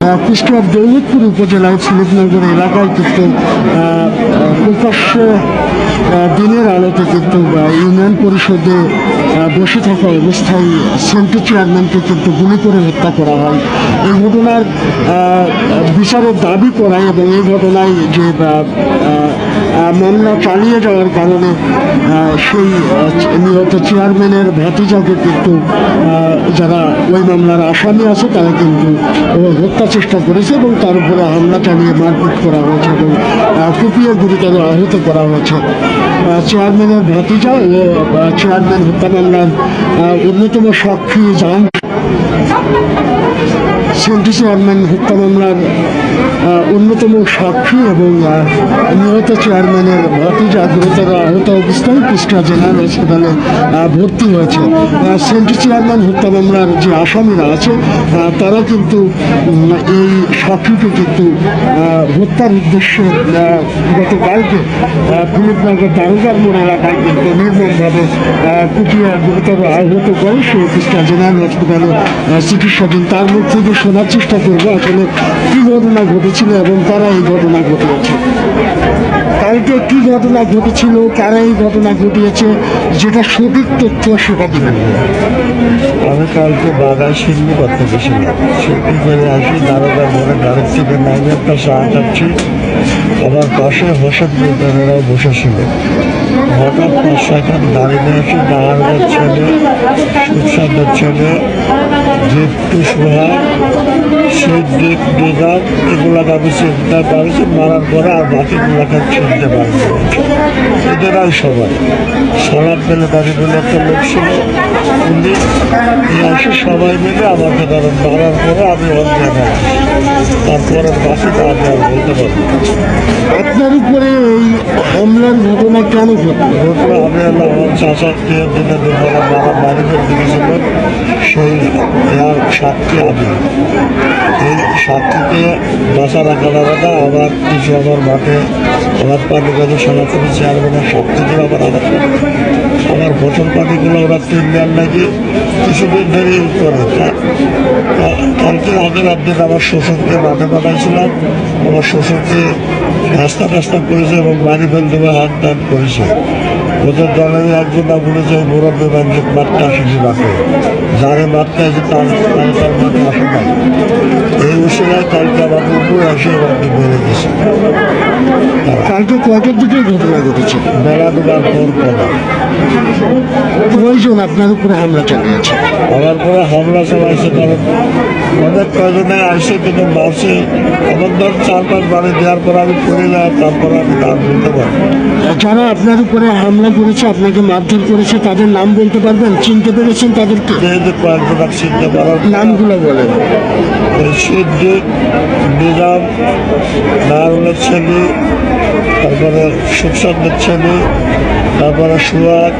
কুষ্টিয়ার দৌলতপুর উপজেলার সিলেটনগর এলাকায় কিন্তু প্রকাশ্যে দিনের আলোতে কিন্তু ইউনিয়ন পরিষদে বসে থাকা অবস্থায় সেন্টু চেয়ারম্যানকে কিন্তু গুলি করে হত্যা করা হয়। এই ঘটনার বিচারের দাবি করায় এবং এই ঘটনায় যে মামলা চালিয়ে যাওয়ার কারণে সেই নিহত চেয়ারম্যানের ভাতিজাকে কিন্তু যারা ওই মামলার আসামি আছে, তারা কিন্তু হত্যা চেষ্টা করেছে এবং তার উপরে হামলা চালিয়ে মারপিট করা হয়েছে এবং কুপিয়ে গুরুতর আহত করা হয়েছে। চেয়ারম্যানের ভাতিজা ও চেয়ারম্যান হত্যা মামলার অন্যতম সাক্ষী জাহান সেন্টু চেয়ারম্যান হত্যা মামলার অন্যতম সাক্ষী এবং নিহত চেয়ারম্যানের ভাতিজা গুরুতর আহত অবস্থায় কুষ্টিয়া জেনারেল হাসপাতালে ভর্তি হয়েছে। আহ, সেন্টু চেয়ারম্যান হত্যা মামলার যে আসামিরা আছে তারা কিন্তু এই সাক্ষীকে কিন্তু হত্যার উদ্দেশ্যে গতকালকে ফিলিপনগর দারোগার মোড় এলাকায় কিন্তু নির্মমভাবে কুপিয়ে গুরুতর আহত করে সে কুষ্টিয়া জেনারেল হসপিটালে আহ, চিকিৎসাধীন। তার থেকে শোনার চেষ্টা করব আসলে কি ঘটনা ঘটেছিল এবং কারা এই ঘটনা ঘটিয়েছে। কালকে কি ঘটনা ঘটেছিল, কারা এই ঘটনা ঘটিয়েছে, যেটা সঠিক তথ্য সেটা দিবেন। আমি কালকে বাগান শিল্পী করতে গেছিলাম শিল্পী করে আসি, দারোগা মোড়ে গাড়ির থেকে নাইমে একটা চা আমার পাশে হোসেন বিদ্যালয়েরাও বসেছিল। হঠাৎ পাঁচ ছয়খান দাঁড়িয়ে আসি দাঁড়ানোর ছেলে সুখসাদের ছেলে, দীপ্তু সোহাগ সিদ্দিক নিজাম এগুলাকে আমি চিনতে পারছি মারার পরে আর বাকিগুলাকে চিনতে পারছি এদেরাই সবাই দাঁড়িয়ে বলে একটা লোক ছিল উনি। আসে সবাই মিলে আমাকে ধরেন মারার পরে আমি হই। তারপরে বাকিটা আমি আর বলতে পারব আপনার উপরে এই হামলার ঘটনা কেন ঘটলো? আমি হলো আমার চাচাকে দিনে দুপুরে মারা বাড়ি করতে গেছিল সেই এর সাক্ষী আমি। এই সাক্ষীকে বাঁচা রাখা যাবে না আবার কিছু আমার মাঠে আমার পানি কাজে সনাতনী চেয়ারম্যানের সাক্ষীগুলো আবার আঘাত করে। আমার ফসল পানিগুলো ওরা তিন দেওয়ার নাকি কিছুদিন ধরে ই করে কালকে আগের একদিন আমার শ্বশুরকে মাঠে পাঠাইছিলাম। আমার শ্বশুরকে রাস্তা টাস্তা করেছে এবং বাড়ি ফেল দেবে হাত টান করেছে। ওদের দলের একজন না বলেছে মুরব্বী ব্যাংকের মাঠটা আসেনি মাঠে। যারে মাঠটা আছে তার তার তার মাঠে আসে না। এই উসিলায় কালকে আমাকে উপরে আসে আমাকে মেরে দিয়েছে কালকে কয়টার দিকে ঘটনা ঘটেছে। বেলা দুবার করা কয়জন আপনার উপরে হামলা চালিয়েছে? আমার পরে হামলা চালাইছে কারণ অনেক কয়জনে আসে কিন্তু মাসে আমার ধর চার পাঁচ বাড়ি দেওয়ার পর আমি করে যাই তারপর আমি নাম বলতে পারি যারা আপনার উপরে হামলা করেছে আপনাকে মারধর করেছে তাদের নাম বলতে পারবেন? চিনতে পেরেছেন তাদেরকে? যেহেতু কয়েকজন চিনতে পারার নামগুলো বলেন। সিদ্দিক নিজাম নারুলের ছেলে তারপরে সুখসাদের ছেলে তারপরে সুয়াদ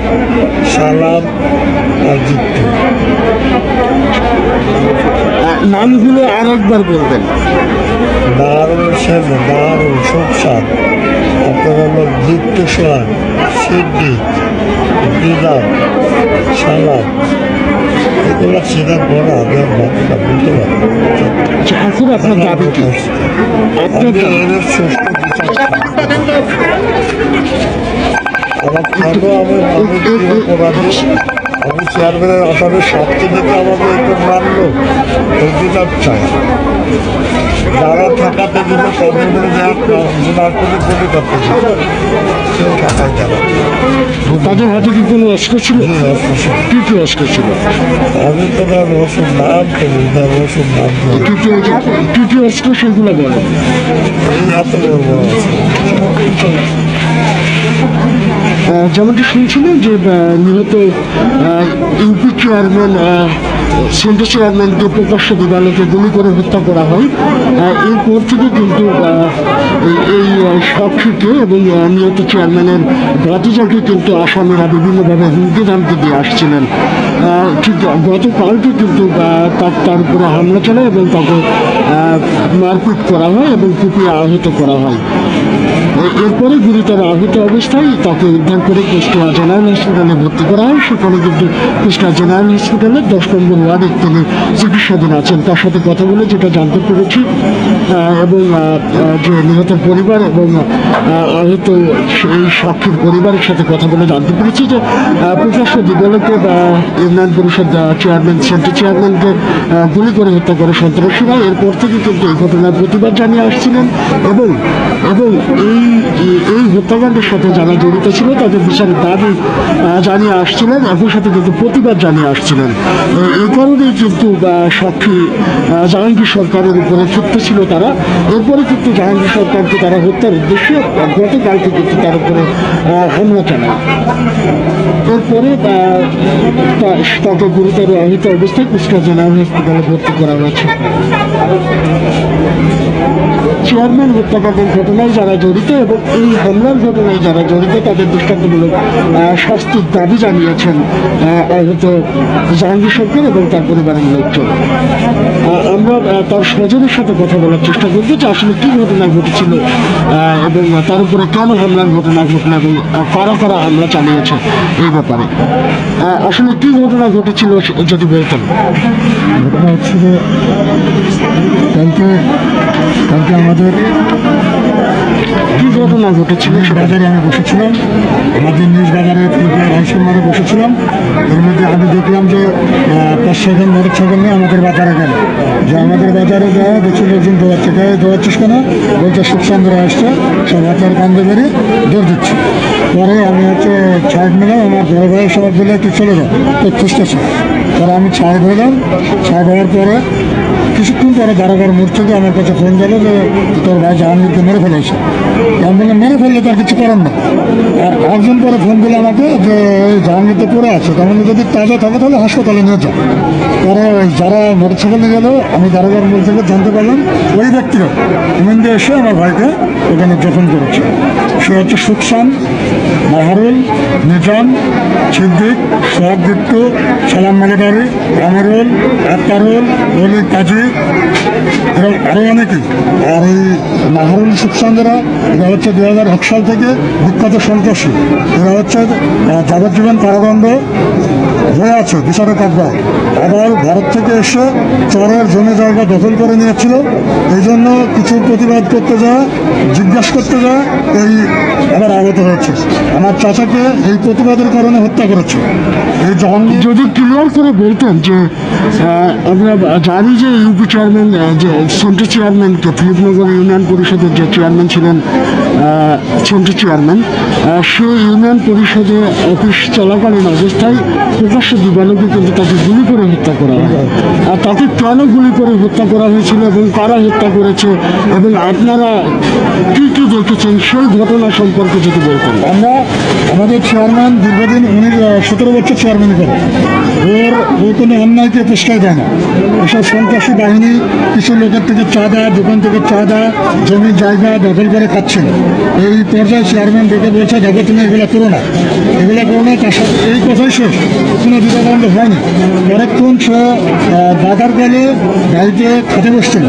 সালাম আর জিত্তু নামগুলো আর একবার বলবেন। দারুল ছেলে দারুল সুখসাদ তারপরে হলো জিত্তু সোহাগ সিদ্দিক নিজাম সালাম। এগুলো বড় আমি আর বাকিটা বলতে পারি আচ্ছা, আপনার আমার কেন আমি আমি চেয়ারম্যানের আসামের সবচেয়ে দিতে আমাকে একটু মানলো বিচার চাই যারা করে গুলি কেউ যাবে তাদের হাতে কি কোনো অস্ত্র ছিল? কি কি অস্ত্র ছিল? আমি তো না রসুন নাম করি না রসুন নাম। কি কি সেগুলো এত বলব যেমনটি শুনছিলেন যে নিহত ইউপি চেয়ারম্যান সেন্টার চেয়ারম্যানকে প্রকাশ্য দিবালোকে গুলি করে হত্যা করা হয়। এরপর থেকে কিন্তু এই- সাক্ষীকে এবং নিহত চেয়ারম্যানের ভাতিজাকে কিন্তু আসামিরা বিভিন্নভাবে হুমকি ধামকি দিয়ে আসছিলেন। ঠিক গতকালকে কিন্তু তার উপরে হামলা চালায় এবং তাকে মারপিট করা হয় এবং কুপিয়ে আহত করা হয়। এরপরে গুরুতর আহত অবস্থায় তাকে উদ্ধার করে কুষ্টিয়া জেনারেল হসপিটালে ভর্তি করা হয়, সেখানে কিন্তু কুষ্টিয়া জেনারেল হসপিটালের দশ নম্বর ওয়ার্ডে তিনি চিকিৎসাধীন আছেন। তার সাথে কথা বলে যেটা জানতে পেরেছি এবং যে নিহত পরিবার এবং আহত এই সাক্ষীর পরিবারের সাথে কথা বলে জানতে পেরেছি যে প্রকাশ্য দিগলকে বা ইউনিয়ন পরিষদ চেয়ারম্যান সেন্টার চেয়ারম্যানকে গুলি করে হত্যা করে সন্ত্রাসীরা। এরপর থেকে কিন্তু এই ঘটনার প্রতিবাদ জানিয়ে আসছিলেন এবং এবং এই, এই- হত্যাকাণ্ডের সাথে যারা জড়িত ছিল, তাদের বিচারের দাবি জানিয়ে আসছিলেন একই সাথে কিন্তু প্রতিবাদ জানিয়ে আসছিলেন। এই কারণেই কিন্তু সাক্ষী জাহাঙ্গীর সরকারের উপরে ক্ষিপ্ত ছিল তারা। এরপরে কিন্তু জাহাঙ্গীর সরকারকে তারা হত্যার উদ্দেশ্যে গতকালকে কিন্তু তার উপরে হামলা চালায়। তা- তাকে গুরুতর আহত অবস্থায় কুষ্টিয়া জেনারেল হাসপাতালে ভর্তি করা হয়েছে। চেয়ারম্যান হত্যাকাণ্ডের ঘটনায় যারা জড়িত এবং এই হামলার ঘটনায় যারা জড়িত তাদের দৃষ্টান্তমূলক শাস্তির দাবি জানিয়েছেন আহত জাহাঙ্গীর সরকার এবং তার পরিবারের লোকজন। আমরা তার স্বজনের সাথে কথা বলার চেষ্টা করব যে আসলে কী ঘটনা ঘটেছিল এবং তার উপরে কেন হামলার ঘটনা ঘটনা এবং কারা কারা হামলা চালিয়েছে এই ব্যাপারে। আসলে কী ঘটনা ঘটেছিল যদি বলতেন। ঘটনা হচ্ছে যে কালকে কালকে আমাদের কী ঘটনা ঘটেছিল বাজারে আমি বসেছিলাম। আমাদের নিউজ বাজারে রাইসমারে বসেছিলাম। এর মধ্যে আমি দেখলাম যে পাঁচ ছজন সাইকেল নিয়ে আমাদের বাজারে গেল। যে আমাদের বাজারে যায় দেখছি লোকজন দৌড়াচ্ছে গায়ে দৌড়াচ্ছিস কেন? বলছে সুখচন্দ্র আসছে। সব হাতের কান্দে বেরিয়ে দৌড় দিচ্ছে। পরে আমি হচ্ছে ছাড় নিলাম, আমার বড় ভাই সবাই বলে তুই চলে যাও তুই খুঁজতেছে পরে আমি ছাড় হলাম ছাড় হওয়ার পরে কিছুক্ষণ পরে দারোগার মোড় থেকে আমার কাছে ফোন গেল যে, তোর ভাই জাহাঙ্গীরকে মেরে ফেলেছে। আমি মেরে ফেললে তার কিছু করার না আর একজন পরে ফোন দিল আমাকে যে জাহাঙ্গীর তো পড়ে আছে, তার মানে যদি তাজা থাকে তাহলে হাসপাতালে নিয়ে যাও ওই যারা মোটরসাইকেল নিয়ে গেল, আমি দারোগার মোড় থেকে জানতে পারলাম, ওই ব্যক্তিরা হিমেন্দে এসে আমার ভাইকে ওখানে জখম করেছে। সে হচ্ছে সুকসান মাহারুল, নিজাম, সিদ্দিক, সোহাগ সালাম মালিকারি, আমিরুল, আক্তারুল, অলি কাজী আরও অনেকেই আর এই নাহরুল সুখচন্দ্রা এরা হচ্ছে দু হাজার এক সাল থেকে বিখ্যাত সন্ত্রাসী। এরা হচ্ছে যাবজ্জীবন কারাদণ্ড। হয়ে আছে বিচারক আব্বায় আবার ভারত থেকে এসে চরের জমি জায়গা দখল করে নিয়েছিল। এই জন্য কিছু প্রতিবাদ করতে যায়, জিজ্ঞাসা করতে যায়, এই আবার আহত হয়েছে। আমার চাচাকে এই প্রতিবাদের কারণে হত্যা করেছে। এই যদি ক্লিয়ার করে বলতেন যে আমরা জানি যে ইউপি চেয়ারম্যান যে সেন্টার চেয়ারম্যানকে ফিলিপনগর ইউনিয়ন পরিষদের যে চেয়ারম্যান ছিলেন সেন্টার চেয়ারম্যান সেই ইউনিয়ন পরিষদে অফিস চলাকালীন অবস্থায় প্রকাশ্য দিবালোকে কিন্তু তাকে গুলি করে হত্যা করা হয়। আর তাকে কেন গুলি করে হত্যা করা হয়েছিল এবং কারা হত্যা করেছে এবং আপনারা কী কী দেখেছেন সেই ঘটনা সম্পর্কে যদি বলতেন। আমরা আমাদের চেয়ারম্যান দীর্ঘদিন, উনি সতেরো বছর চেয়ারম্যান করে ওর ও কোনো অন্যায়কে প্রশ্রয় দেয় না। এসব সন্ত্রাসী বাহিনী কিছু লোকের থেকে চাঁদা, দোকান থেকে চাঁদা জমি জায়গা দখল করে খাচ্ছেন। এই পর্যায়ে চেয়ারম্যান ডেকে বলছে, দেখো তুমি এগুলো করো না। এগুলো করো না, তার এই কথাই শেষ। কোনো দ্বিধাদ্বন্দ্ব হয়নি পরেক্ষণ সে দাদার গেলে গাড়িতে খেতে বসছিল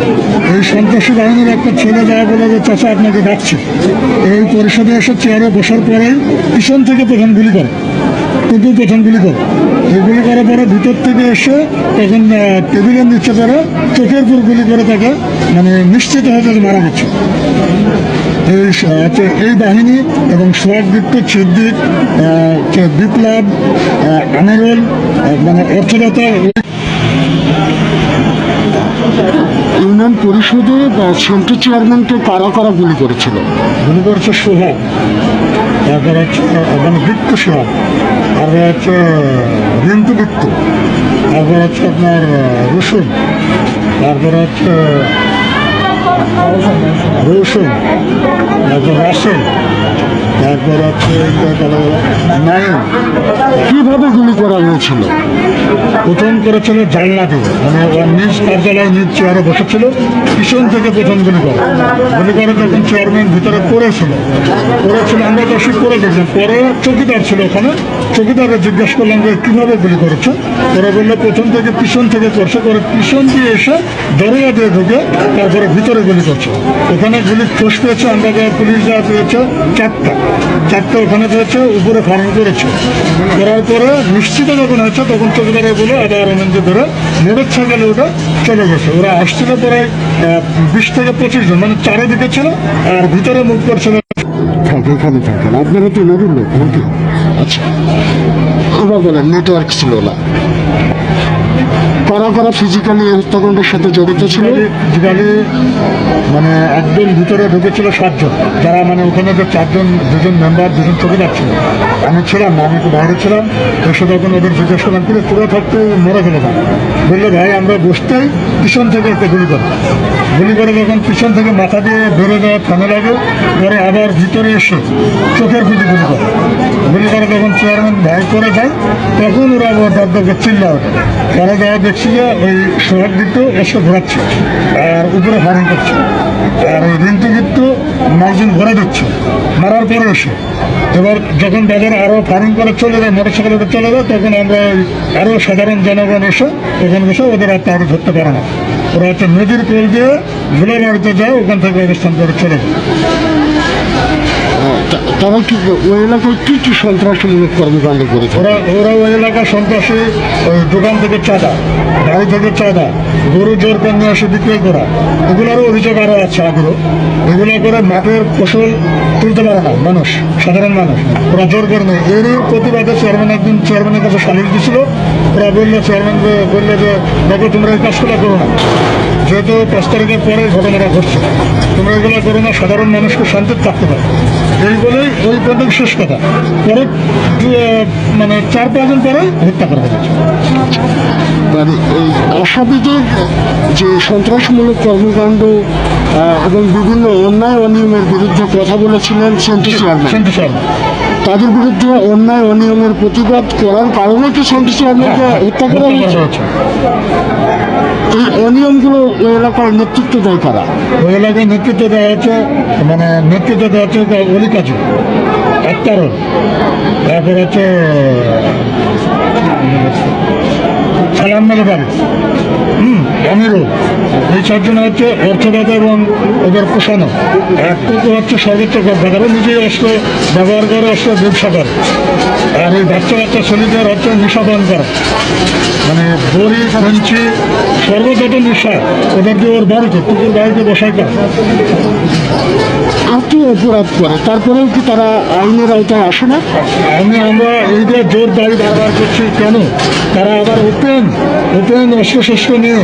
এই সন্ত্রাসী বাহিনীর একটা ছেলে যায় বলে যে, চাচা, আপনাকে ডাকছে। এই পরিষদে এসে চেয়ারে বসার পরে পিছন থেকে প্রথম গুলি করে। কিন্তু প্রথম গুলি করে। এই গুলি করার পরে ভিতর থেকে এসে তখন টেবিলের নিচে করে চোখের উপর গুলি করে তাকে মানে নিশ্চিত হয়ে যে মারা গেছে এই এই বাহিনী এবং সোহাগ দীপ্ত, সিদ্দিক বিপ্লব আমিরুল মানে অর্থদাতা, ইউনিয়ন পরিষদে সেন্টার চেয়ারম্যানকে কারা কারা গুলি করেছিল। গুলি করেছে সোহাগ। তারপর হচ্ছে মানে বৃত্ত সোহাগ। তারপর হচ্ছে রিন্তু বৃত্ত তারপর হচ্ছে আপনার রসুন তারপর হচ্ছে রসুন তারপর রাসেল তারপর হচ্ছে নায়ন কীভাবে গুলি করা হয়েছিল? প্রথম করেছিল জানলা দিয়ে মানে নিজ কার্যালয়ে নিজ চেয়ারে বসেছিল, পিছন থেকে প্রথম গুলি করে। গুলি করে যখন চেয়ারম্যান ভিতরে পড়েছিল। পড়েছিল, আমরা তো ওষুধ করে দেখলাম পরে চৌকিদার ছিল ওখানে। চৌকিদারে জিজ্ঞাসা করলাম যে, কীভাবে গুলি করেছে? ওরা বলল, প্রথম থেকে পিছন থেকে করছে। করে পিছন দিয়ে এসে দরজা দিয়ে ঢুকে তারপরে ভিতরে করে গুলি করছে। ওখানে গুলি খোঁজ পেয়েছে আমরা পুলিশ যা পেয়েছে চারটা। চারটা ওখানে পেয়েছে উপরে ফার্ম করেছে। করার পরে নিশ্চিত যখন হয়েছে তখন চৌকিদারে বলে আবার অনেকে ধরে মোটর সাইকেলে ওটা চলে গেছে। ওরা আসছিল প্রায় বিশ থেকে পঁচিশ জন মানে চারিদিকে ছিল আর ভিতরে মুখ করছিল এখানে থাকেন আপনারা তো নদীর লোক আচ্ছা। আবার বলেন নেটওয়ার্ক ছিল না। কারা কারা ফিজিক্যালি হত্যাকাণ্ডের সাথে জড়িত ছিল। ফিজিক্যালি মানে একদম ভিতরে ঢুকেছিল সাতজন। যারা মানে ওখানে যে চারজন, দুজন মেম্বার দুজন চৌকিদার ছিল। আমি ছিলাম না, আমি তো বাইরে ছিলাম। এসে তখন ওদের জিজ্ঞেস করলাম কিন্তু পুরো থাকতে মরে গেলে না বলল, ভাই, আমরা বসতেই পিছন থেকে একটা গুলি করে। গুলি করে যখন পিছন থেকে মাথা দিয়ে ধরে দেওয়া থামে লাগে পরে আবার ভিতরে এসে চোখের খুঁজে গুলি করে। গুলি করে যখন চেয়ারম্যান ভাই করে যায়, তখন ওরা আবার দাদাকে চিল্লা ওঠে। পরে যাওয়া দেখছি যে ওই সোহাগ দিকটু এসে ঘোরাচ্ছে আর উপরে ফায়ারিং করছে। আর ওই রিন্টু কিন্তু ম্যাগজিন ভরে দিচ্ছে। মারার পরে এসে। এবার যখন বাজারে আরও ফায়ারিং করে চলে যায় মোটর সাইকেলে চলে যায়, তখন আমরা আরও সাধারণ জনগণ এসে ওখানে বসে ওদের আর তার ধরতে পারে না। ওরা হচ্ছে নদীর কোল দিয়ে ভুলে বাড়িতে যায়, ওখান থেকে অবস্থান করে চলে যায়। তারা কি ওই এলাকায় কি কি সন্ত্রাসমূলক কর্মকাণ্ড করেছে? ওরা ওরা ওই এলাকার সন্ত্রাসী দোকান থেকে চাঁদা গাড়ি থেকে চাঁদা, গরু জোর করে নিয়ে এসে বিক্রি করা, এগুলোরও অভিযোগ আরও আছে আগ্রহ এগুলো করে মাঠের ফসল তুলতে পারে না মানুষ, সাধারণ মানুষ। ওরা জোর করে নেয়। এরই প্রতিবাদে চেয়ারম্যান একদিন চেয়ারম্যানের কাছে সালিশ দিছিল। ওরা বলল চেয়ারম্যান বলল যে, দেখো, তোমরা এই কাজগুলো করো না। যেহেতু পাঁচ তারিখের পরে ঘটনাটা ঘটছে, তোমরা এগুলো করো না, সাধারণ মানুষকে শান্তিতে থাকতে পারে এই বলেই ওই পর্যন্ত শেষ কথা। পরে মানে চার পাঁচজন পরে হত্যা করা হয়েছে। মানে এই আসামিদের যে সন্ত্রাসমূলক কর্মকাণ্ড এবং বিভিন্ন অন্যায় অনিয়মের বিরুদ্ধে কথা বলেছিলেন সেন্ট্রি চেয়ারম্যান। সেন্টু চেয়ারম্যান। তাদের বিরুদ্ধে অন্যায় অনিয়মের প্রতিবাদ করার কারণে কি সেন্ট্রি চেয়ারম্যানকে হত্যা করা হয়েছে? এই অনিয়মগুলো ওই এলাকার নেতৃত্ব দেয় কারা? ওই এলাকায় নেতৃত্ব দেওয়া হচ্ছে মানে নেতৃত্ব দেওয়া হচ্ছে অলি কাজী আক্তারুল তারপর হচ্ছে সালাম মেলবাড়ি হুম আমিরুল এই চারজন হচ্ছে অর্থদাতা এবং ওদের পোষানো। একটুকু হচ্ছে সর্বোচ্চ গর্ভাধারও নিজেই অস্ত্র ব্যবহার করে অস্ত্র ব্যবসা করে। আর এই বাচ্চা বাচ্চা ছেলেদের হচ্ছে নিষাদন করে। মানে বড়ি ফেঞ্চি সর্বযত নেশা ওদের দিয়ে ওর বাড়িতে পুকুর বাড়িতে বসাই করে। এত অপরাধ করে? তারপরেও কি তারা আইনের আওতায় আসে না? আমি আমরা এই যে জোর দাবি বারবার করছি কেন? তারা আবার ওপেন শস্ত্র নিয়ে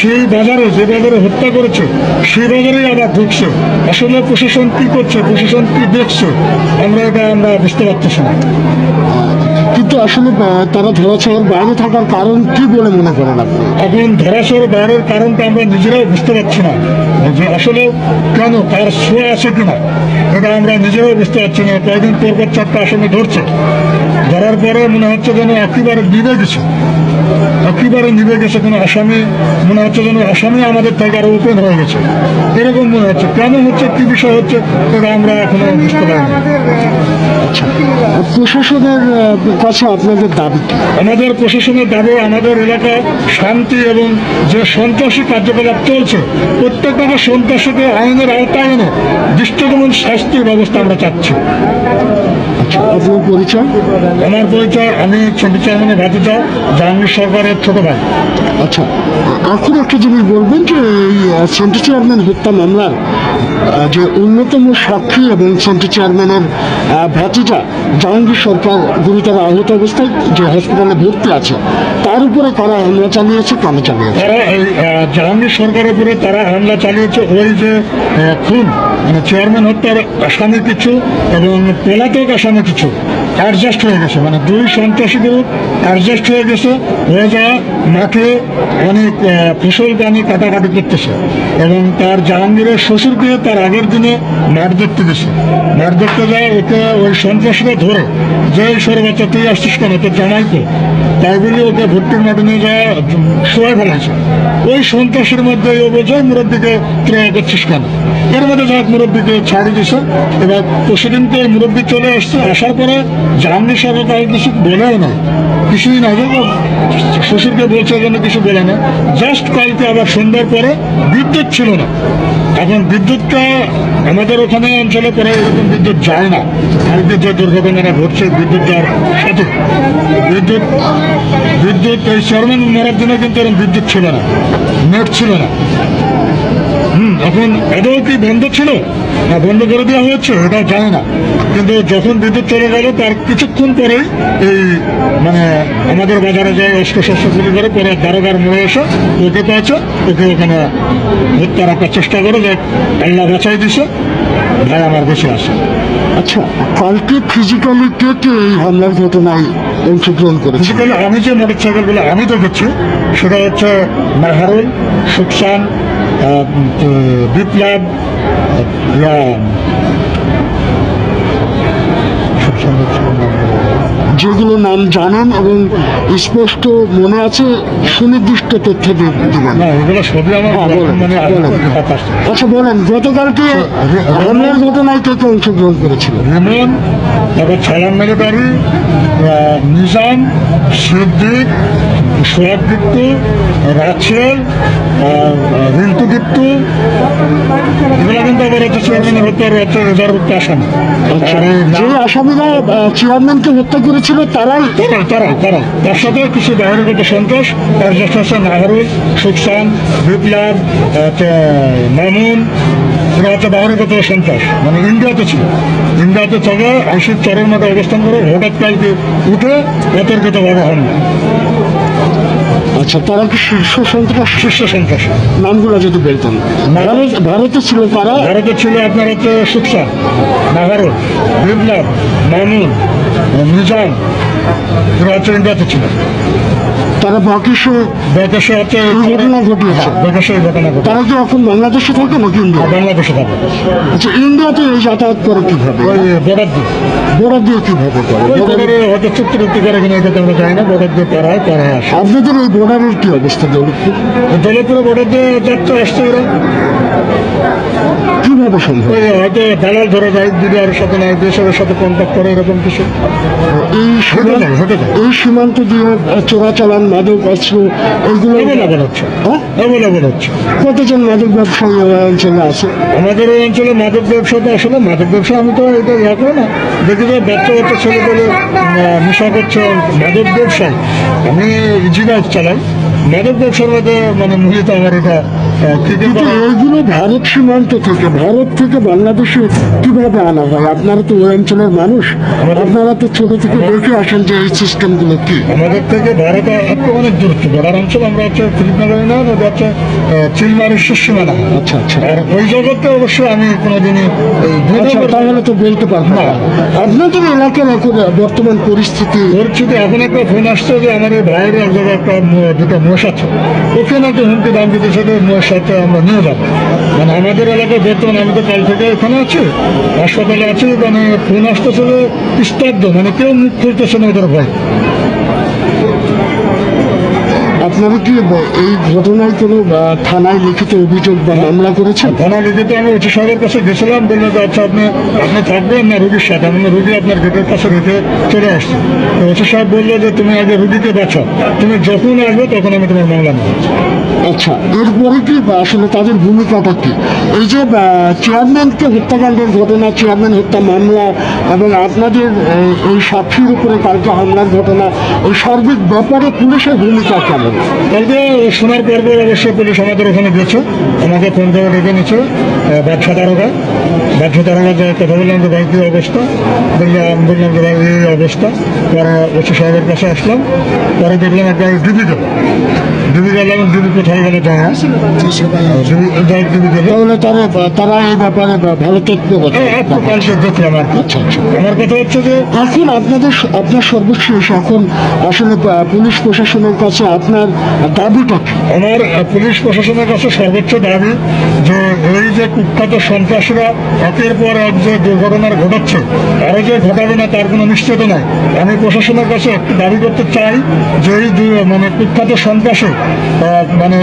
সেই বাজারে যে বাজারে হত্যা করেছে সেই বাজারেই আবার ঢুকছে। আসলে প্রশাসন কি করছে প্রশাসন কি দেখছে আমরা এটা আমরা বুঝতে পারতেছি না। কিন্তু আসলে তারা ধরাছোঁয়ার বাইরে থাকার কারণ কি বলে মনে করেন আপনি? এখন ধরাশোর বাইরের কারণটা আমরা নিজেরাও বুঝতে পারছি না। যে আসলে কেন তার ছোঁয়া আছে কিনা এটা আমরা নিজেরাও বুঝতে পারছি না। কয়েকদিন পর পর চারটা আসামি ধরছে। ধরার পরে মনে হচ্ছে যেন একেবারে নিভে গেছে একেবারে নিভে গেছে কোনো আসামি মনে হচ্ছে যেন আসামি আমাদের থেকে আরও ওপেন হয়ে গেছে। এরকম মনে হচ্ছে। কেন হচ্ছে কি বিষয় হচ্ছে এটা আমরা এখনও বুঝতে পারিনি। আচ্ছা প্রশাসনের কাছে আপনাদের দাবি আমাদের প্রশাসনের দাবি আমাদের এলাকায় শান্তি এবং যে সন্ত্রাসী কার্যকলাপ চলছে প্রত্যেকটা সন্ত্রাসীকে আইনের আওতায় এনে দৃষ্টিগমন শাস্তির ব্যবস্থা আমরা চাচ্ছি। আপনার পরিচয়? আমার পরিচয় আমি ছবি চেয়ারম্যানের ভাতিজা জাহাঙ্গীর সরকারের ছোট ভাই। আচ্ছা এখন একটা জিনিস বলবেন যে এই সেন্ট্রি চেয়ারম্যান হত্যা মামলার যে অন্যতম সাক্ষী এবং সেন্ট্রি চেয়ারম্যানের ভাতিজা জাহাঙ্গীর সরকার গুরুতর আহত অবস্থায় যে হসপিটালে ভর্তি আছে তার উপরে কারা হামলা চালিয়েছে কেন চালিয়েছে? তারা এই জাহাঙ্গীর সরকারের উপরে তারা হামলা চালিয়েছে ওই যে খুন মানে চেয়ারম্যান হত্যার আসামি কিছু এবং পলাতক আসামি কিছু। অ্যাডজাস্ট হয়ে গেছে মানে দুই সন্ত্রাসী গ্রুপ অ্যাডজাস্ট হয়ে গেছে, হয়ে যাওয়া মাঠে অনেক ফসল পানি কাটাকাটি করতেছে এবং তার জাহাঙ্গীরের শ্বশুরকে তার আগের দিনে মাঠ দেখতে গেছে। মাঠ দেখতে যায় ওকে ওই সন্ত্রাসীরা ধরে, যে বাচ্চা, তুই আসছিস কেন? তোর জামাইকে তাই বলে ওকে ভর্তির মাঠে নিয়ে যাওয়া শোয়া ফেলাছে ওই সন্ত্রাসের মধ্যে ও বোঝে মুরব্বীকে ত্রয় করছিস কেন? এর মধ্যে যাক মুরব্বীকে ছাড়ি দিছে। এবার পরশুদিনকে মুরব্বী চলে আসছে আসার পরে জাহাঙ্গীর সাহেব তাই কিছু বলেও না কিছুই না যে শ্বশুরকে বলছে জন্য কিছু বলে না জাস্ট কালকে আবার সন্ধ্যার পরে বিদ্যুৎ ছিল না। এখন বিদ্যুৎটা আমাদের ওখানে অঞ্চলে পরে এরকম বিদ্যুৎ যায় না। কালকে যে দুর্ঘটনাটা ঘটছে, বিদ্যুৎ যাওয়ার সাথে। বিদ্যুৎ বিদ্যুৎ, এই চেয়ারম্যান মরার জন্য কিন্তু এরকম বিদ্যুৎ ছিল না। নেট ছিল না। হুম, এখন এটাও কি বন্ধ ছিল? না, বন্ধ করে দেওয়া হয়েছে এটা জানি না। কিন্তু যখন বিদ্যুৎ চলে গেল। তার কিছুক্ষণ পরে এই মানে আমাদের বাজারে যায় অস্ত্র শস্ত্র চুরি করে পরে দারোগার মরে এসে ওকে পেয়েছে ওকে ওখানে হত্যা রাখার চেষ্টা করে যে আল্লাহ বাঁচাই দিছে। ভাই আমার বেঁচে আসে। আচ্ছা কালকে ফিজিক্যালি কে কে এই হামলার ঘটনায় অংশগ্রহণ করেছে? ফিজিক্যালি আমি যে মোটর সাইকেলগুলো আমি দেখেছি সেটা হচ্ছে নাহারুল সুকসান বিপ্লব আহ, ইয়া, সুকসান হচ্ছে নাম বলে। যেগুলো নাম জানান এবং স্পষ্ট মনে আছে সুনির্দিষ্ট তথ্য দিবেন। হ্যাঁ, মানে আচ্ছা বলেন গতকালকে রেমের ঘটনায় কে কে অংশগ্রহণ করেছিল? রেমন তারপর ছালাম মেলেদারি নিজাম সিদ্দিক সোহাগ গিপ্টু রাছেল রিন্টু গিপ্টু এগুলো কিন্তু আবার হচ্ছে চেয়ারম্যানের হত্যা আর হচ্ছে রেজার্ভুক্ত আসামি। আচ্ছা যে আসামিরা চেয়ারম্যানকে হত্যা করেছিল তারাই তারাই তারাই তারাই। তার সাথে কিছু বহিরাগত সন্ত্রাস। তার জ্যেষ্ঠ আছে নাহরুল সুকসান বিপ্লব মামুন। এরা হচ্ছে বহিরাগত সন্ত্রাস। মানে ইন্ডিয়াতে ছিল। ইন্ডিয়াতে থেকে আইসির চরের মধ্যে অবস্থান করে হঠাৎ কালকে উঠে অতর্কিতভাবে হন আচ্ছা তারা কি শীর্ষ সন্ত্রাস শীর্ষ সন্ত্রাস? নামগুলো যদি বলতেন। ভারত ছিল তারা? ভারতে ছিল আপনার হচ্ছে শিক্ষা নাগারো, বিপ্লব মামুন নিজাম এরা ইন্ডিয়াতে ছিল। তারা বাকিশে হচ্ছে এই ঘটনা ঘটিয়েছে বেকাশে ঘটনা ঘটে তারা কি এখন বাংলাদেশে থাকে নাকি ইন্ডিয়া বাংলাদেশে থাকে। আচ্ছা ইন্ডিয়াতে এই যাতায়াত করে কীভাবে? ওই বর্ডার দিয়ে বর্ডার দিয়ে কীভাবে করে? ওই বর্ডারে হয়তো চুক্তি টুক্তি করে কিনা এটা আমরা জানি না বর্ডার দিয়ে পার হয় পার হয় আসে। আপনাদের এই বর্ডারের কি অবস্থা দৌলতপুর? দৌলতপুরে বর্ডার দিয়ে যাচ্ছে আসছে এরা কীভাবে সম্ভব? হয়তো দালাল ধরে যায় বিডিআর সাথে নাই দেশের সাথে কন্ট্যাক্ট করে এরকম কিছু। এই এই সীমান্ত দিয়ে চোরাচালান মাদক অস্ত্র এগুলো অ্যাভেলেবল হচ্ছে। হ্যাঁ? অ্যাভেলেবল হচ্ছে। কতজন মাদক ব্যবসায়ী অঞ্চলে আছে? আমাদের এই অঞ্চলে মাদক ব্যবসা তো আসলে মাদক ব্যবসা আমি তো এটা ইয়া করে না। দেখি যে বাচ্চা বাচ্চা ছেলেপেলে নেশা করছে মাদক ব্যবসায়। আমি বাইক চালাই। মাদক ব্যবসার মধ্যে মানে মূলত আমার এটা কিন্তু এইগুলো ভারত সীমান্ত থেকে ভারত থেকে বাংলাদেশে কীভাবে আনা হয়? আপনারা তো ওই অঞ্চলের মানুষ। আপনারা তো ছোট থেকে দেখে আসেন যে এই সিস্টেমগুলো কি। আমাদের থেকে ভারতে একটু অনেক দূরত্ব। বর্ডার অঞ্চল আমরা হচ্ছে না ওটা হচ্ছে চিলমারের সীমানা। আচ্ছা আচ্ছা। আর ওই জগতে অবশ্যই আমি কোনোদিনই আচ্ছা তাহলে তো বলতে পারব না। আপনাদের এলাকার এখন বর্তমান পরিস্থিতি? পরিস্থিতি এখন একটা ফোন আসছে যে আমার এই ভাইয়ের এক জায়গায় একটা দুটো মোষ আছে। ওকে নাকি হুমকি দাম দিতে সাথে মোষ সাথে আমরা নিয়ে যাব। মানে আমাদের এলাকায় বর্তমানে আমি তো কাল থেকে এখানে আছি, হাসপাতালে আছি মানে ফোন আসতেছে যে স্তব্ধ মানে কেউ মুখ খুলতেছে না ওদের ভাই আপনারা কি এই ঘটনায় কোনো থানায় লিখিত অভিযোগ বা মামলা করেছেন? থানা লিখিত আমি ওসি সাহেবের কাছে গেছিলাম বলল যে আচ্ছা আপনি আপনি থাকবেন না রুগীর সাথে। আমি রুগী আপনার গেটের কাছে রেখে চলে আসছি। তো ওসি সাহেব বলল যে তুমি আগে রুগীকে বাঁচাও। তুমি যখন আসবে তখন আমি তোমার মামলা নেব। আচ্ছা এরপরে কি আসলে তাদের ভূমিকাটা কি? এই যে চেয়ারম্যানকে হত্যাকাণ্ডের ঘটনা চেয়ারম্যান হত্যা মামলা এবং আপনাদের এই সাক্ষীর উপরে কালকে হামলার ঘটনা এই সার্বিক ব্যাপারে পুলিশের ভূমিকা কেমন? কালকে শোনার পর পর অবশ্যই পুলিশ আমাদের ওখানে গেছে আমাকে ফোন করে ডেকে নিচ্ছে ব্যবসা তারকা। ব্যবসা তারকা যে কথা বললাম যে ভাই কী অবস্থা? বললাম বললাম যে ভাই এই অবস্থা। পরে ওসি সাহেবের কাছে আসলাম। পরে দেখলাম একটা ডিবি গেল। ডিবি গেলাম ডিবি কোথায় গেলে যায় না ডিবি গেল। তাহলে তারা তারা এই ব্যাপারে ভালো তথ্য কালকে দেখলাম আর আচ্ছা আচ্ছা। আমার কথা হচ্ছে যে এখন আপনাদের আপনার সর্বশেষ এখন আসলে পুলিশ প্রশাসনের কাছে আপনার দাবিটা আমার পুলিশ প্রশাসনের কাছে সর্বোচ্চ দাবি যে এই যে কুখ্যাত সন্ত্রাসীরা একের পর এক যে দুর্ঘটনার ঘটাচ্ছে আরও যে ঘটাবে না তার কোনো নিশ্চিত নাই। আমি প্রশাসনের কাছে একটু দাবি করতে চাই যে এই মানে কুখ্যাত সন্ত্রাসী মানে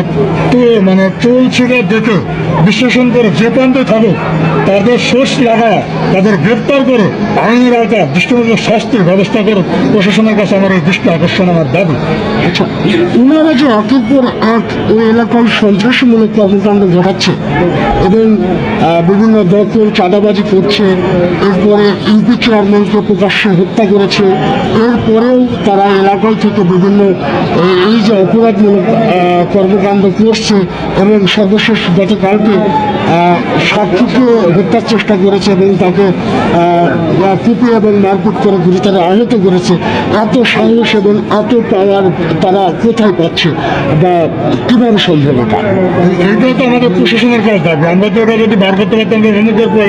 মানে চুল ছিঁড়ে দেখে বিশ্লেষণ করে যে প্রান্তে থাকুক, তাদের সোর্স লাগায়, তাদের গ্রেপ্তার করে আইনের আওতায় দৃষ্টিমূলক শাস্তির ব্যবস্থা করে প্রশাসনের কাছে আমার এই দৃষ্টি আকর্ষণ, আমার দাবি। আচ্ছা ওনারা যে একের পর এক ওই এলাকায় সন্ত্রাসীমূলক কর্মকাণ্ড ঘটাচ্ছে। এবং বিভিন্ন দখল চাঁদাবাজি করছে, এরপরে ইউপি চেয়ারম্যানকে প্রকাশ্যে হত্যা করেছে, এরপরেও তারা এলাকায় থেকে বিভিন্ন এই- যে অপরাধমূলক কর্মকাণ্ড করছে এবং সর্বশেষ গতকালকে সাক্ষীকে হত্যার চেষ্টা করেছে এবং তাকে কুপিয়ে এবং মারপিট করে গুরুতর আহত করেছে। এত সাহস এবং এত পাওয়ার তারা কোথায় পাচ্ছে? বা কীভাবে সম্ভব এটা? এইটাই তো আমাদের প্রশাসনের কাজ থাকবে আমরা তো যদি বার করতে পারতাম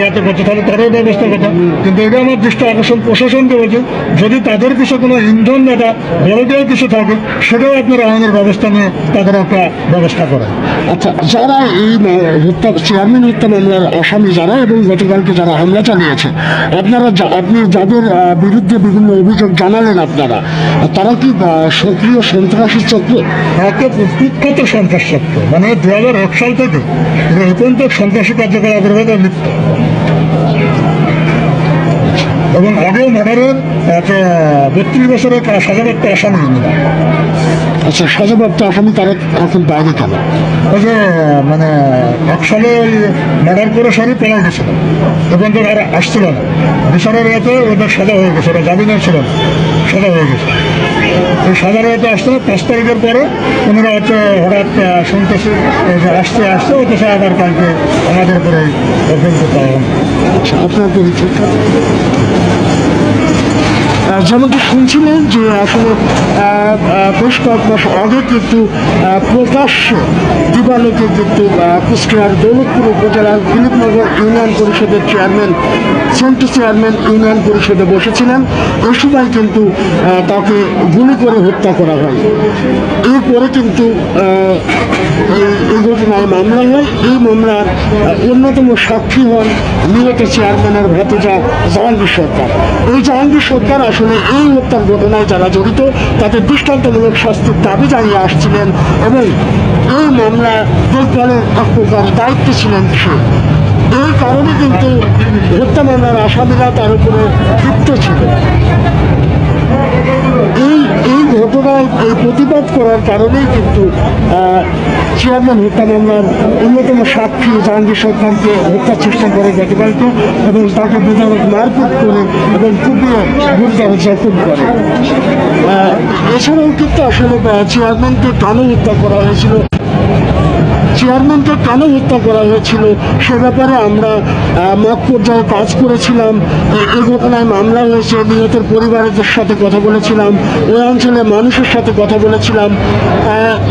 এত করছে তাহলে তারাও ব্যবস্থা করতাম কিন্তু এটা আমার দৃষ্টি আকর্ষণ প্রশাসনকে বলছে? যদি তাদের কিছু কোনো ইন্ধন দাতা বড়দের কিছু থাকে সেটাও আপনার আইনের ব্যবস্থা নিয়ে তাদের একটা ব্যবস্থা করেন। আচ্ছা যারা এই হত্যা চেয়ারম্যান হত্যা মামলার আসামি যারা এবং গতকালকে যারা হামলা চালিয়েছে আপনারা আপনি যাদের বিরুদ্ধে বিভিন্ন অভিযোগ জানালেন আপনারা তারা কি সক্রিয় সন্ত্রাসী চক্র? একটা কুখ্যাত সন্ত্রাস চক্র মানে দু হাজার এক সাল থেকে পর্যন্ত সন্ত্রাসী কার্যকলাপের ভেতরে লিপ্ত এবং আগেও মার্ডারের একটা বত্রিশ বছরের সাজাপ্রাপ্ত আসামি। আচ্ছা সাজাপ্রাপ্ত আসামি তারা এখন বাইরে কেন? ওই যে মানে এক সালে ওই মার্ডার করে সবই পড়া গেছিল এবং তো আর আসছিল না। বিচারের এতে ওদের সাজা হয়ে গেছে ওরা জামিনে ছিল সাজা হয়ে গেছে। এই আসতো পাঁচ তারিখের পরে ওনারা হচ্ছে হঠাৎ শুনতেছে আসতে আসতে হতেছে আবার কালকে আমাদের উপরে ওপেন করতে হবে আপনার যেমনটি শুনছিলেন যে আসলে বেশ কয়েক মাস আগে কিন্তু প্রকাশ্যে দিবালোকে কিন্তু কুষ্টিয়ার দৌলতপুর উপজেলার দিলীপনগর ইউনিয়ন পরিষদের চেয়ারম্যান, সেন্টু চেয়ারম্যান ইউনিয়ন পরিষদে বসেছিলেন। এই সময় কিন্তু তাকে গুলি করে হত্যা করা হয়। এরপরে কিন্তু এই- ঘটনায় মামলা হয়। এই মামলার অন্যতম সাক্ষী হন নিহত চেয়ারম্যানের ভাতিজা জাহাঙ্গীর সরকার। এই জাহাঙ্গীর সরকার আসলে এই হত্যার ঘটনায় যারা জড়িত, তাদের দৃষ্টান্তমূলক শাস্তির দাবি জানিয়ে আসছিলেন এবং এই মামলা দেখভালের এক প্রকার দায়িত্বে ছিলেন সে। এই কারণে কিন্তু হত্যা মামলার আসামিরা তার উপরে ক্ষিপ্ত ছিল। এই এই ঘটনায় এই প্রতিবাদ করার কারণেই কিন্তু চেয়ারম্যান হত্যা মামলার অন্যতম সাক্ষী জাহাঙ্গীর সরকারকে হত্যার চেষ্টা করে গতকালকে এবং তাকে বেদারত মারপিট করে এবং কুপিয়ে গুরুতর জখম করে। এছাড়াও কিন্তু আসলে চেয়ারম্যানকে কানে হত্যা করা হয়েছিল। চেয়ারম্যানকে কেন হত্যা করা হয়েছিল? সে ব্যাপারে আমরা মাঠ পর্যায়ে কাজ করেছিলাম। এই ঘটনায় মামলা হয়েছে, নিহতের পরিবারের সাথে কথা বলেছিলাম ওই অঞ্চলের মানুষের সাথে কথা বলেছিলাম।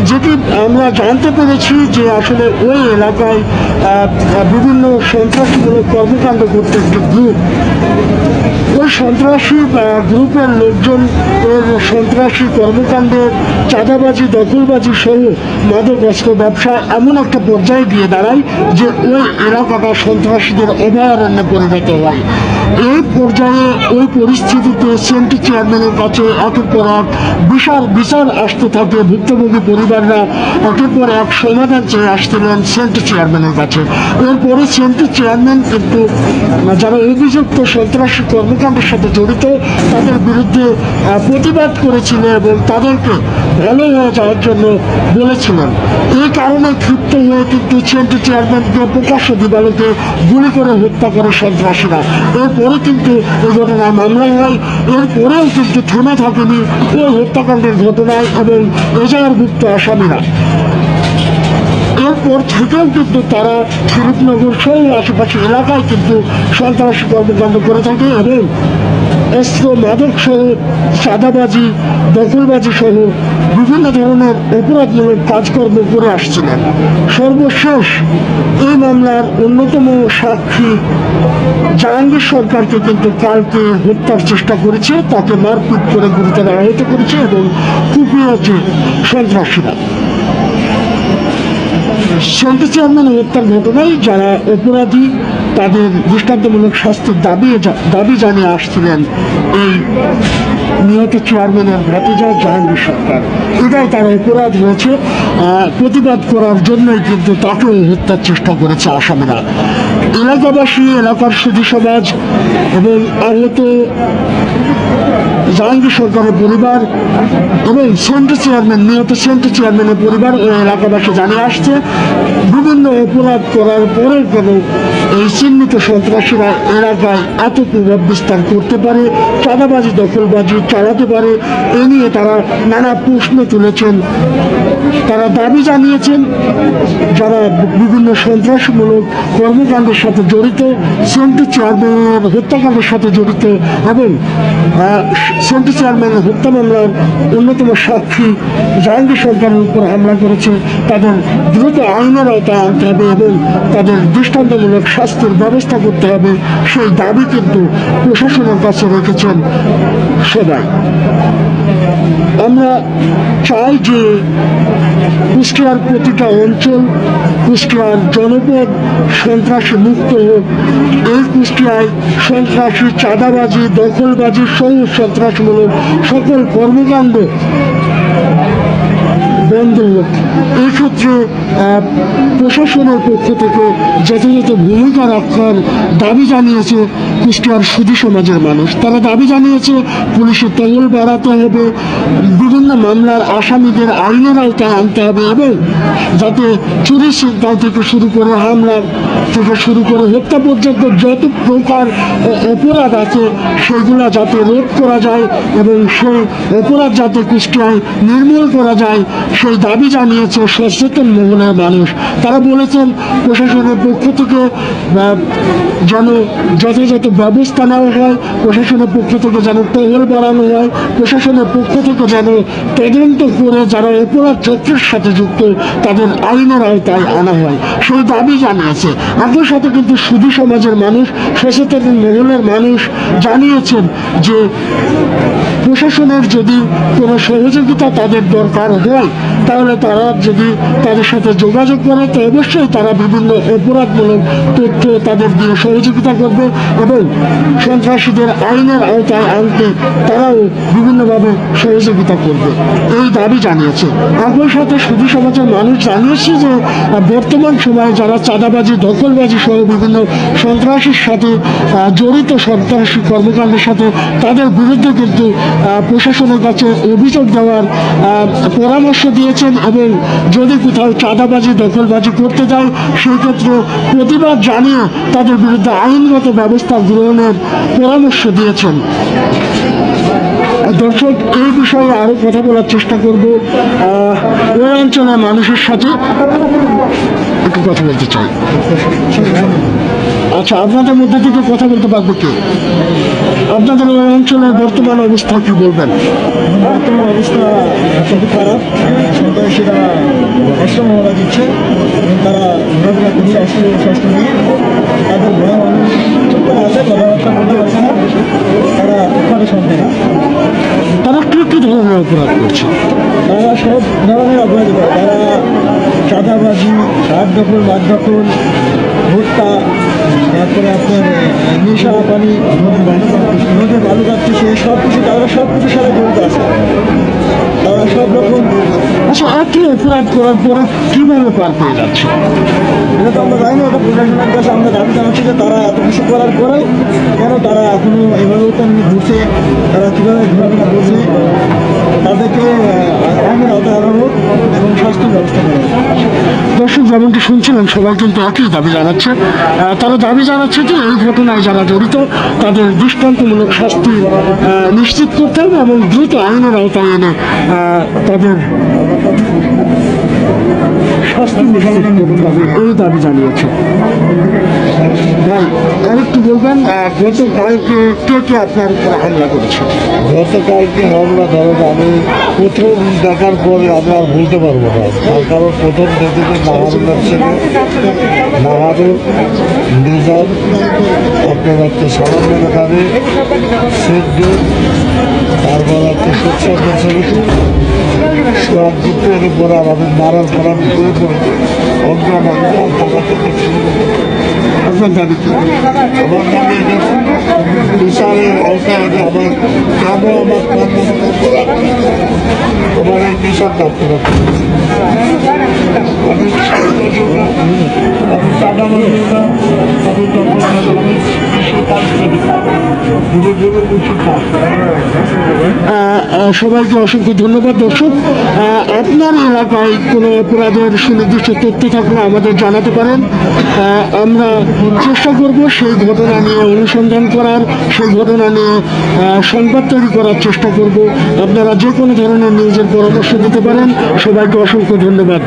যেটি আমরা জানতে পেরেছি যে আসলে ওই এলাকায় বিভিন্ন সন্ত্রাসীমূলক কর্মকাণ্ড করতে একটি গ্রুপ ওই সন্ত্রাসী গ্রুপের লোকজন, এর সন্ত্রাসী কর্মকাণ্ডের চাঁদাবাজি, দখলবাজি সহ মাদক অস্ত্র ব্যবসা, এমন একটা পর্যায়ে গিয়ে দাঁড়ায় যে ওই এলাকাটা সন্ত্রাসীদের অভয়ারণ্যে পরিণত হয়। এই পর্যায়ে ওই পরিস্থিতিতে সেন্ট্রি চেয়ারম্যানের কাছে একের পর এক বিশাল বিচার আসতে থাকে। ভুক্তভোগী পরিবাররা একের পর এক সমাধান চেয়ে আসছিলেন সেন্ট্রি চেয়ারম্যানের কাছে। এরপরে সেন্ট্রি চেয়ারম্যান কিন্তু যারা অভিযুক্ত সন্ত্রাসী কর্মকাণ্ডের সাথে জড়িত, তাদের বিরুদ্ধে প্রতিবাদ করেছিলেন এবং তাদেরকে ভালো হয়ে যাওয়ার জন্য বলেছিলেন। এই কারণে ক্ষিপ্ত গুলি করে হত্যা করে সন্ত্রাসীরা। এরপরে কিন্তু ঘটনায় মামলা হয় এরপরেও কিন্তু থেমে থাকেনি হত্যাকাণ্ডের ঘটনায় এবং আসামিরা। এরপর থেকেও কিন্তু তারা শিরিপনগর সহ আশেপাশে এলাকায় কিন্তু সন্ত্রাসী কর্মকাণ্ড করে থাকে এবং অস্ত্র মাদক সহ সাদাবাজি দখলবাজি সহ বিভিন্ন ধরনের অপরাধমূলক কাজকর্ম করে আসছিলেন। সর্বশেষ এই মামলার অন্যতম সাক্ষী জাহাঙ্গীর সরকারকে কিন্তু কালকে হত্যার চেষ্টা করেছে, তাকে মারপিট করে গুরুতর আহত করেছে এবং কুপিয়েছে সন্ত্রাসীরা। সেন্ট্রি চেয়ারম্যান হত্যার ঘটনায় যারা অপরাধী তাদের দৃষ্টান্তমূলক শাস্তির দাবি দাবি জানিয়ে আসছিলেন এই নিহত চেয়ারম্যানের ভাতিজা জাহাঙ্গীর সরকার। এটাই তার অপরাধ হয়েছে প্রতিবাদ করার জন্যই কিন্তু তাকে হত্যার চেষ্টা করেছে আসামিরা। এলাকাবাসী, এলাকার সুধী সমাজ এবং আহত জাহাঙ্গীর সরকারের পরিবার এবং সেন্টার চেয়ারম্যান, নিহত সেন্টার চেয়ারম্যানের পরিবার ও এলাকাবাসী জানিয়ে আসছে। বিভিন্ন অপরাধ করার পরে কেন এই চিহ্নিত সন্ত্রাসীরা এলাকায় এত প্রভাব বিস্তার করতে পারে চাঁদাবাজি দখলবাজি চালাতে পারে এ নিয়ে তারা নানা প্রশ্ন তুলেছেন। তারা দাবি জানিয়েছেন যারা বিভিন্ন সন্ত্রাসমূলক কর্মকাণ্ডের সাথে জড়িত সেন্টার চেয়ারম্যানের হত্যাকাণ্ডের সাথে জড়িত এবং আহ, সেন্টার চেয়ারম্যানের হত্যা মামলার অন্যতম সাক্ষী জাহাঙ্গীর সরকারের উপর হামলা করেছে তাদের দ্রুত আইনের আওতায় আনতে হবে এবং তাদের দৃষ্টান্তমূলক শাস্তির ব্যবস্থা করতে হবে, সেই দাবি কিন্তু প্রশাসনের কাছে রেখেছেন সবাই। আমরা চাই যে কুষ্টিয়ার প্রতিটা অঞ্চল, কুষ্টিয়ার জনপদ সন্ত্রাসী মুক্ত হোক। এই কুষ্টিয়ায় সন্ত্রাসী, চাঁদাবাজি, দখলবাজি সহ সন্ত্রাসমূলক সকল কর্মকাণ্ড বন্ধ হোক এই ক্ষেত্রে প্রশাসনের পক্ষ থেকে যথাযথ ভূমিকা রাখার দাবি জানিয়েছে কুষ্টিয়ার সুধী সমাজের মানুষ। তারা দাবি জানিয়েছে, পুলিশের টহল বাড়াতে হবে, বিভিন্ন মামলার আসামিদের আইনের আওতায় আনতে হবে এবং যাতে চুরির সিদ্ধাল থেকে শুরু করে হামলা থেকে শুরু করে হত্যা পর্যন্ত যত প্রকার অপরাধ আছে, সেগুলো যাতে রোধ করা যায় এবং সেই অপরাধ যাতে কুষ্টিয়ায় নির্মূল করা যায় সেই দাবি জানিয়েছে, সচেতন মহলের মানুষ। তারা বলেছেন, প্রশাসনের পক্ষ থেকে যেন যথাযথ ব্যবস্থা নেওয়া হয়, প্রশাসনের পক্ষ থেকে যেন টহল বাড়ানো হয়, প্রশাসনের পক্ষ থেকে যেন তদন্ত করে যারা অপরাধ চক্রের সাথে যুক্ত, তাদের আইনের আওতায় আনা হয়। সেই দাবি জানিয়েছে। একই সাথে কিন্তু সুধী সমাজের মানুষ, সচেতন মহলের মানুষ জানিয়েছেন যে, প্রশাসনের যদি কোনো সহযোগিতা তাদের দরকার হয় তাহলে তারা যদি তাদের সাথে যোগাযোগ করে, তো অবশ্যই তারা বিভিন্ন অপরাধমূলক তথ্য তাদের দিয়ে সহযোগিতা করবে এবং সন্ত্রাসীদের আইনের আওতায় আনতে তারাও বিভিন্নভাবে সহযোগিতা করবে। এই দাবি জানিয়েছে। একই সাথে সুধী সমাজের মানুষ জানিয়েছে যে, বর্তমান সময়ে যারা চাঁদাবাজি, দখলবাজি সহ বিভিন্ন সন্ত্রাসীর সাথে জড়িত সন্ত্রাসী কর্মকাণ্ডের সাথে তাদের বিরুদ্ধে কিন্তু প্রশাসনের কাছে অভিযোগ দেওয়ার পরামর্শ দিয়েছেন এবং যদি কোথাও চাঁদাবাজি, দখলবাজি করতে যায় সেই ক্ষেত্রে প্রতিবাদ জানিয়ে তাদের বিরুদ্ধে আইনগত ব্যবস্থা গ্রহণের পরামর্শ দিয়েছেন। দর্শক, এই বিষয়ে আরও কথা বলার চেষ্টা করব। ওই অঞ্চলের মানুষের সাথে একটু কথা বলতে চাই। আচ্ছা আপনাদের মধ্যে থেকে কথা বলতে পারব কে আপনাদের ওই অঞ্চলের বর্তমান অবস্থা কি বলবেন? বর্তমান অবস্থা খুবই খারাপ। সন্ত্রাসীরা মহড়া দিচ্ছে এবং তারা ঘোরাফেরা করছে শস্ত্র নিয়ে। তাদের ভয় মানুষ চুপ করে আছে কথাবার্তা বলতে পারছে না। তারা উৎপাদে সন্দেহ। তারা কি কি ধরনের অপরাধ করছে? তারা সব ধরনের অপরাধ করে। তারা চাঁদাবাজি রাত দখল মাঠ দখল ভুট্টা তারপরে আপনার নেশা পানি নদীর বালু কাটছে সে সব কিছু তারা সব কিছুর সাথে জড়িত আছে। তারা সব রকম আচ্ছা একই অপরাধ করার পরে কীভাবে পার পেয়ে যাচ্ছে? এটা তো আমরা জানি না ওটা প্রশাসনের কাছে আমরা দাবি জানাচ্ছি যে তারা এত কিছু করার পরেও কেন তারা এখনও এভাবেও তো ঘুরছে তারা কীভাবে ঘোরাফেরা করছে। তাদেরকে আইনের আওতায় আনা এবং স্বাস্থ্য ব্যবস্থা দর্শক, যেমনটি শুনছিলেন সবাই কিন্তু একই দাবি জানাচ্ছে। তারা দাবি জানাচ্ছে যে এই ঘটনায় যারা জড়িত, তাদের দৃষ্টান্তমূলক শাস্তি নিশ্চিত করতে হবে এবং দ্রুত আইনের আওতায় এনে তাদের শাস্তি নিশ্চিত। করতে হবে এই দাবি জানিয়েছে। ভাই আরেকটু বলবেন গতকালকে কে কে আপনার উপরে হামলা করেছে? গতকালকে হামলা ধরেন আমি প্রথম দেখার পরে আমি আর ভুলতে পারব না। তার কারণ প্রথম দেখেছি নাহারুলের ছেলে নাহারুল নিজাম আপনার হচ্ছে সামান্য এখানে সিদ্ধু তারপর হচ্ছে সুচন্দ্র ছেলে সব দুটোর উপর আর আমি মারার পর আমি ঘুরে পড়েছি অজ্ঞান অজ্ঞান থাকা থেকে শুরু করে আপনার দাবি আমার নামে আওতায় আমার যাব আমার কর্মকর্তা সবাইকে অসংখ্য ধন্যবাদ, দর্শক। আপনার এলাকায় কোনো অপরাধের সুনির্দিষ্ট তথ্য থাকলে আমাদের জানাতে পারেন। আমরা চেষ্টা করব সেই ঘটনা নিয়ে অনুসন্ধান করার, সেই ঘটনা নিয়ে সংবাদ তৈরি করার চেষ্টা করব। আপনারা যে কোনো ধরনের নিউজের পরামর্শ দিতে পারেন। সবাইকে অসংখ্য ধন্যবাদ।